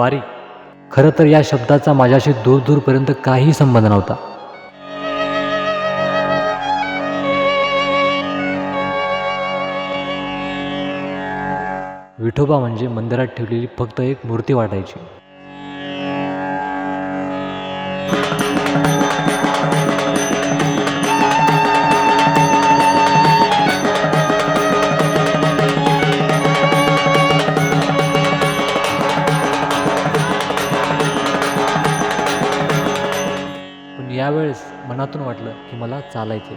वारी. खरं तर या शब्दाचा माझ्याशी दूर दूरपर्यंत काही संबंध नव्हता. विठोबा म्हणजे मंदिरात ठेवलेली फक्त एक मूर्ती वाटायची. मनातून वाटलं की मला चालायचे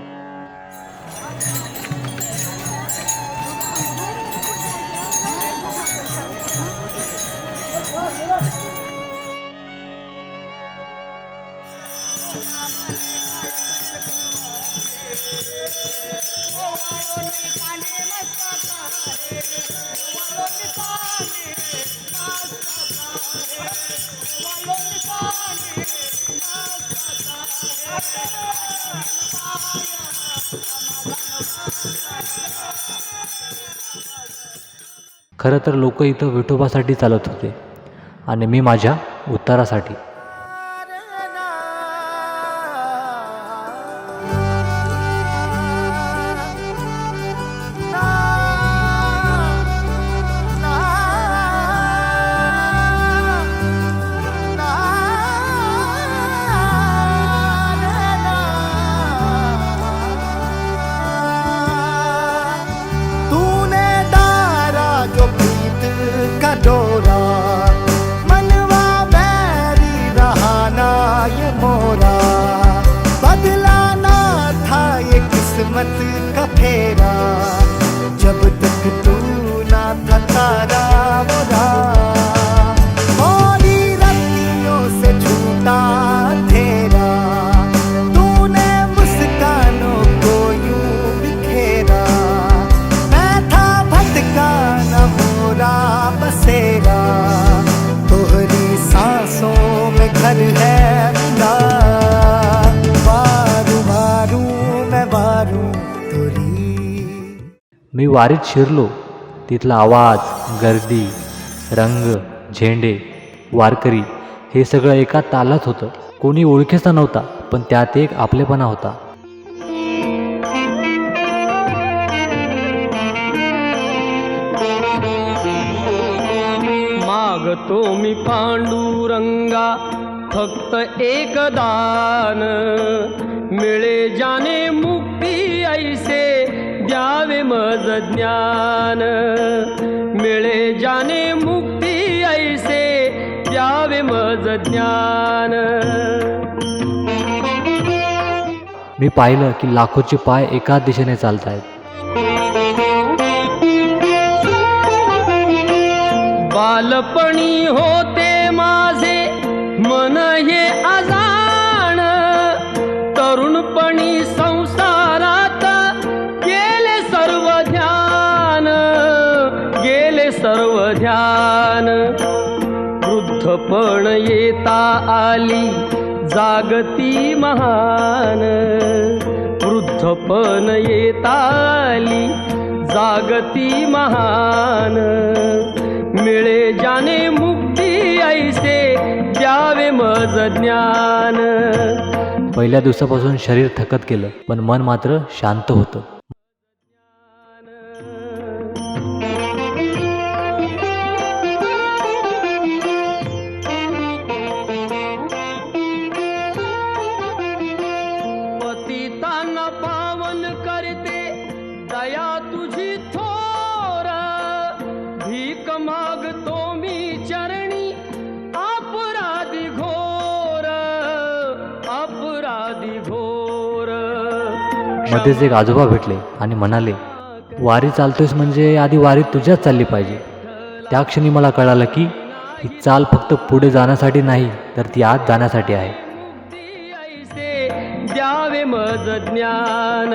खरं तर लोक इथं विठोबासाठी चालत होते. आणि मी माझ्या उत्तरासाठी मी वारीत शिरलो. तिथला आवाज गर्दी रंग झेंडे वारकरी हे सगळं एका तालात होतं. कोणी ओळखीचा नव्हता पण त्यात एक आपलेपणा होता. मागतो मी पांडुरंगा फक्त एक दान. मिळे जाणे मु ऐसे द्यावे मज ज्ञान. मिळे जाणे मुक्ती ऐसे द्यावे मज ज्ञान. मी पाहिलं की लाखोचे पाय एकाच दिशेने चालत आहेत बालपणी होते माझे सर्व ध्यान वृद्धपण येता आली जागती महान. वृद्धपण येता आली जागती महान. मिळे जाने मुक्ती ऐसे द्यावे मज ज्ञान. पहिल्या दिवसापासून शरीर थकत गेलं पण मन मात्र शांत होतं. मध्येच एक आजोबा भेटले आणि म्हणाले वारी चालतोयस म्हणजे आधी वारी तुझ्याच चालली पाहिजे. त्या क्षणी मला कळालं की ही चाल फक्त पुढे जाण्यासाठी नाही तर ती आत जाण्यासाठी आहे. द्यावे मज ज्ञान.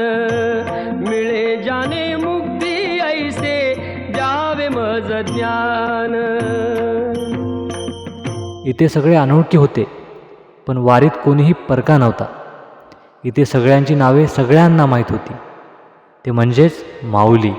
मिळे जाणे मुक्ती ऐसे द्यावे मज ज्ञान. इथे सगळे अनोळखी होते पण वारीत कोणीही परका नव्हता. इथे सगळ्यांची नावे सगळ्यांना माहीत होती. ते म्हणजेच माऊली.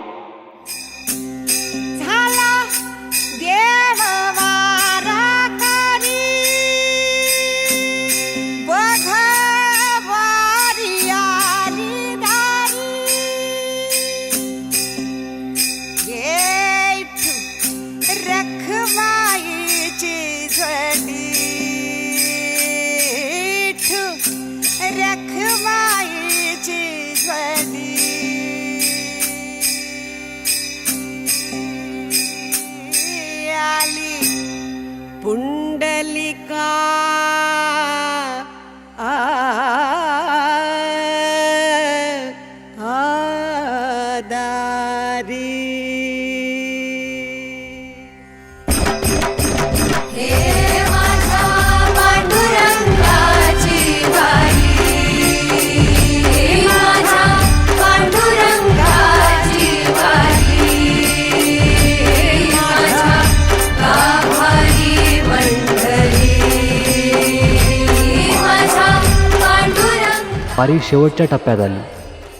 पांडुरंग शेवटच्या टप्प्यात आली.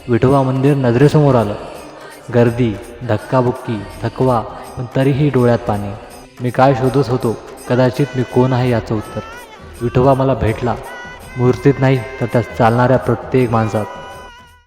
विठोबा मंदिर नजरेसमोर आलं. गर्दी धक्काबुक्की थकवा पण तरीही डोळ्यात पाणी. मी काय शोधत होतो? कदाचित मी कोण आहे याचं उत्तर. विठोबा मला भेटला. मूर्तीत नाही तर त्या चालणाऱ्या प्रत्येक माणसात.